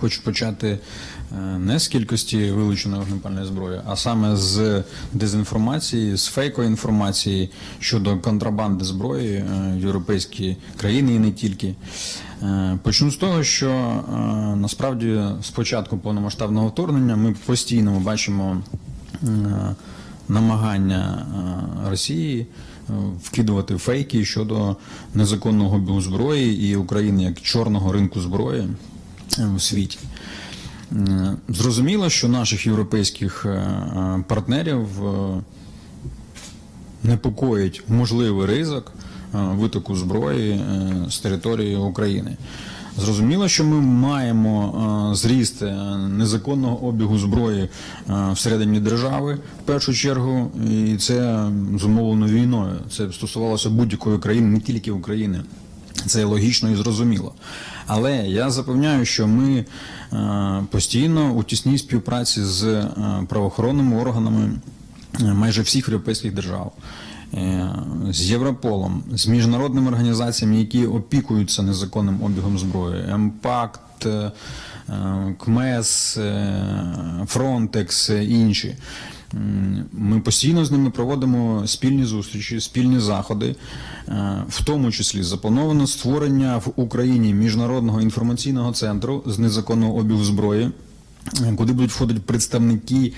Хочу почати е, не з кількості вилученої вогнепальної зброї, а саме з дезінформації, з фейкової інформації щодо контрабанди зброї е, в європейські країни і не тільки. Е, Почну з того, що насправді з початку повномасштабного вторгнення ми постійно бачимо намагання Росії вкидувати фейки щодо незаконного зброї і України як чорного ринку зброї у світі. Е, Зрозуміло, що наших європейських е, е, партнерів непокоїть можливий ризик витоку зброї з території України. Зрозуміло, що ми маємо зріст незаконного обігу зброї всередині держави в першу чергу, і це зумовлено війною. Це стосувалося будь-якої країни, не тільки України. Це логічно і зрозуміло. Але я запевняю, що ми е, постійно у тісній співпраці з е, правоохоронними органами е, майже всіх європейських держав. З Європолом, з міжнародними організаціями, які опікуються незаконним обігом зброї, МПАКТ, КМЕС, Фронтекс, інші. Ми постійно з ними проводимо спільні зустрічі, спільні заходи, Е, в тому числі заплановано створення в Україні міжнародного інформаційного центру з незаконного обігу зброї. Куди будуть входити представники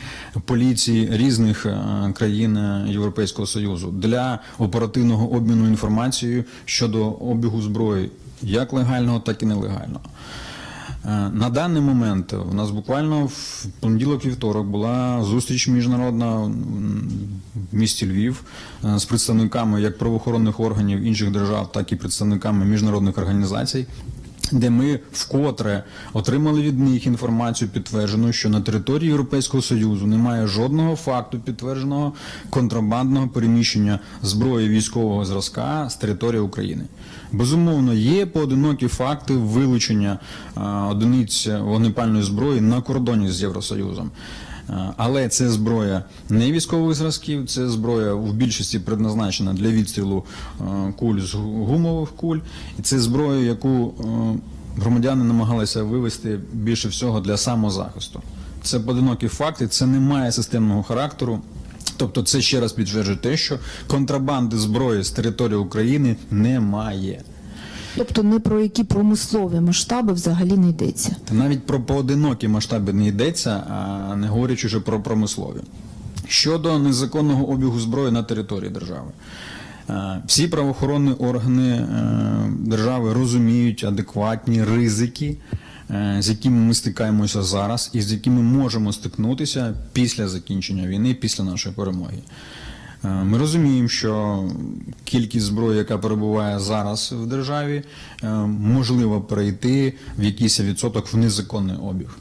поліції різних е, країн е, Європейського Союзу для оперативного обміну інформацією щодо обігу зброї, як легального, так і нелегального. Е, На даний момент у нас буквально в понеділок вівторок була зустріч міжнародна в місті Львів е, з представниками як правоохоронних органів інших держав, так і представниками міжнародних організацій. Де ми вкотре отримали від них інформацію підтверджену, що на території Європейського Союзу немає жодного факту підтвердженого контрабандного переміщення зброї військового зразка з території України. Безумовно, є поодинокі факти вилучення одиниць вогнепальної зброї на кордоні з Євросоюзом. Е, Але це зброя не військових зразків, це зброя в більшості предназначена для відстрілу е, куль з гумових куль, і це зброя, яку е, громадяни намагалися вивести більше всього для самозахисту. Це поодинокі факти, це не має системного характеру. Тобто, це ще раз підтверджує те, що контрабанди зброї з території України немає. Тобто не про які промислові масштаби взагалі не йдеться. Та навіть про поодинокі масштаби не йдеться, а не говорячи вже про промислові. Щодо незаконного обігу зброї на території держави. Е, Всі правоохоронні органи е, держави розуміють адекватні ризики, е, з якими ми стикаємося зараз, і з якими можемо стикнутися після закінчення війни, після нашої перемоги. Е, Ми розуміємо, що кількість зброї, яка перебуває зараз в державі, е, можливо перейти в якийсь відсоток в незаконний обіг.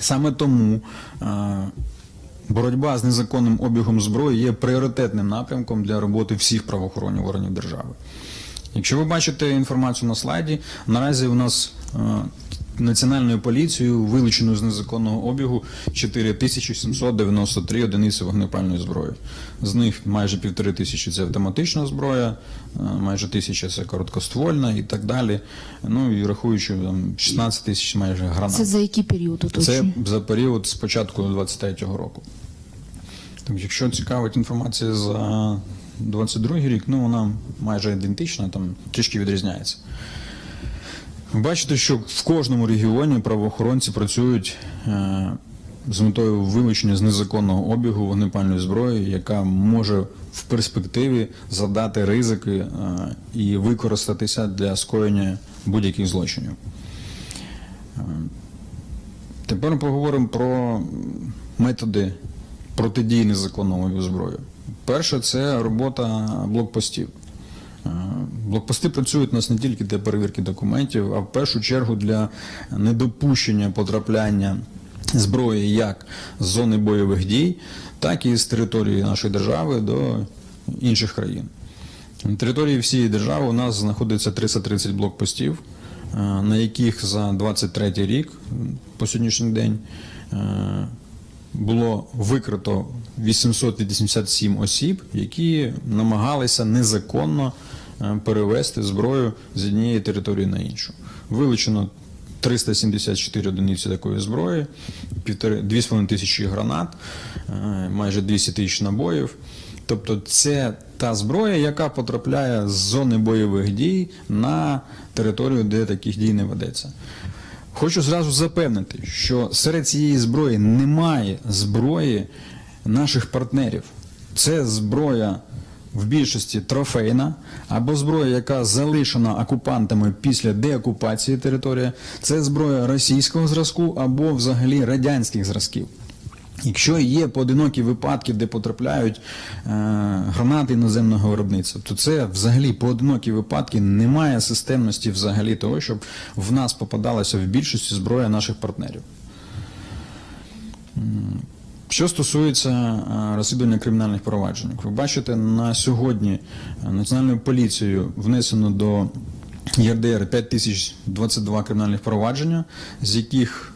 Саме тому е, боротьба з незаконним обігом зброї є пріоритетним напрямком для роботи всіх правоохоронних органів держави. Якщо ви бачите інформацію на слайді, наразі у нас Національною поліцією вилучено з незаконного обігу 4793 одиниці вогнепальної зброї. З них майже півтори тисячі це автоматична зброя, е, майже тисяча це короткоствольна і так далі. Ну і рахуючи там 16 тисяч майже гранат. Це за який період Це за період з початку 23-го року. Так, якщо цікавить інформація за 22-й рік, ну вона майже ідентична, там трішки відрізняється. Бачите, що в кожному регіоні правоохоронці працюють е, з метою вилучення з незаконного обігу вогнепальної зброї, яка може в перспективі задати ризики е, і використатися для скоєння будь-яких злочинів. Тепер поговоримо про методи протидії незаконному обігу зброї. Перше, це робота блокпостів. Блокпости працюють у нас не тільки для перевірки документів, а в першу чергу для недопущення потрапляння зброї як з зони бойових дій, так і з території нашої держави до інших країн. На території всієї держави у нас знаходиться 330 блокпостів, е, на яких за 23 рік по сьогоднішній день е, було викрито 887 осіб, які намагалися незаконно перевести зброю з однієї території на іншу. Вилучено 374 одиниці такої зброї, 2,5 тисячі гранат, е, майже 200 тисяч набоїв. Тобто це та зброя, яка потрапляє з зони бойових дій на територію, де таких дій не ведеться. Хочу зразу запевнити, що серед цієї зброї немає зброї наших партнерів. Це зброя в більшості трофейна або зброя, яка залишена окупантами після деокупації території. Це зброя російського зразку або взагалі радянських зразків. Якщо є поодинокі випадки, де потрапляють е, гранати іноземного виробництва, то це взагалі поодинокі випадки немає системності взагалі того, щоб в нас попадалася в більшості зброя наших партнерів. Що стосується е, розслідування кримінальних проваджень, ви бачите, на сьогодні е, Національною поліцією внесено до ЄРДР 5022 кримінальних провадження, з яких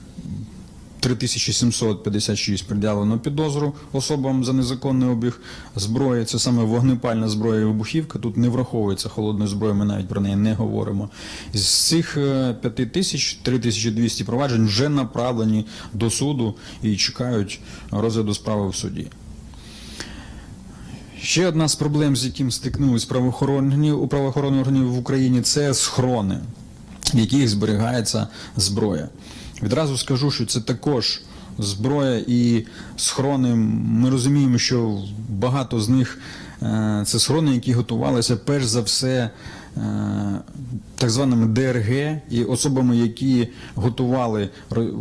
3756 пред'явлено підозру особам за незаконний обіг зброї. Це саме вогнепальна зброя і вибухівка. Тут не враховується холодної зброї, ми навіть про неї не говоримо. З цих е, 5000 3200 проваджень вже направлені до суду і чекають розгляду справи в суді. Ще одна з проблем, з яким стикнулись правоохоронні у правоохоронних органів в Україні, це схорони, в яких зберігається зброя. Відразу скажу, що це також зброя і схорони. Ми розуміємо, що багато з них е, це схорони, які готувалися перш за все е, так званими ДРГ і особами, які готували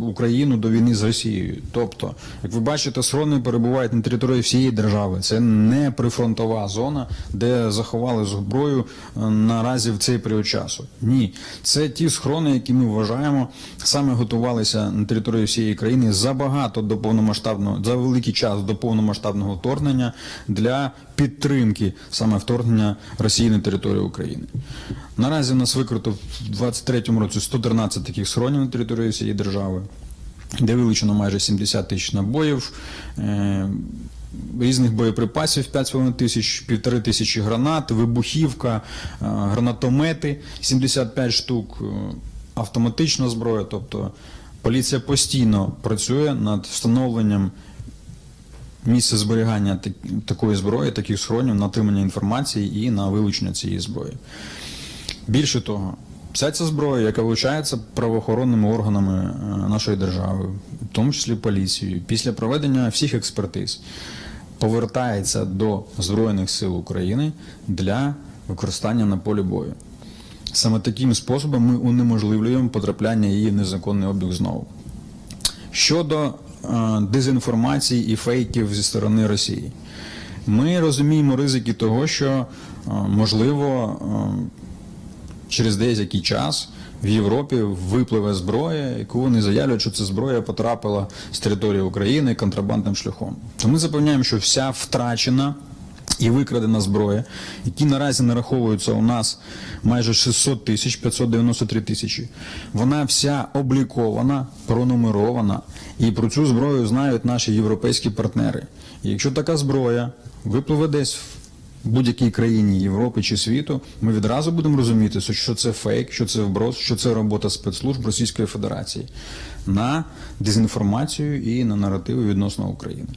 Україну до війни з Росією. Тобто, як ви бачите, схорони перебувають на території всієї держави. Це не прифронтова зона, де заховали зброю е, наразі в цей період часу. Ні, це ті схорони, які ми вважаємо саме готувалися на території всієї країни забагато до повномасштабного за великий час до повномасштабного вторгнення для підтримки саме вторгнення Росії на територію України. Наразі в нас викрито в 23-му році 113 таких схоронів на території всієї держави, де вилучено майже 70 тисяч набоїв. е, Різних боєприпасів 5,5 тисяч, півтори тисячі гранат, вибухівка, е, гранатомети 75 штук, е, автоматична зброя. Тобто поліція постійно працює над встановленням місце зберігання такої зброї, таких схоронів, на отримання інформації і на вилучення цієї зброї. Більше того, вся ця зброя, яка вилучається правоохоронними органами е, нашої держави, в тому числі поліцією, після проведення всіх експертиз, повертається до Збройних сил України для використання на полі бою. Саме таким способом ми унеможливлюємо потрапляння її в незаконний обіг знову. Щодо е, дезінформації і фейків зі сторони Росії, ми розуміємо ризики того, що е, можливо е, через деякий час в Європі випливе зброя, яку вони заявлять, що ця зброя потрапила з території України контрабандним шляхом. То ми запевняємо, що вся втрачена і викрадена зброя, які наразі нараховуються у нас майже 600 тисяч 593 тисячі. Вона вся облікована, пронумерована, і про цю зброю знають наші європейські партнери. І якщо така зброя випливе десь будь-якій країні Європи чи світу, ми відразу будемо розуміти, що це фейк, що це вброс, що це робота спецслужб Російської Федерації на дезінформацію і на наративи відносно України.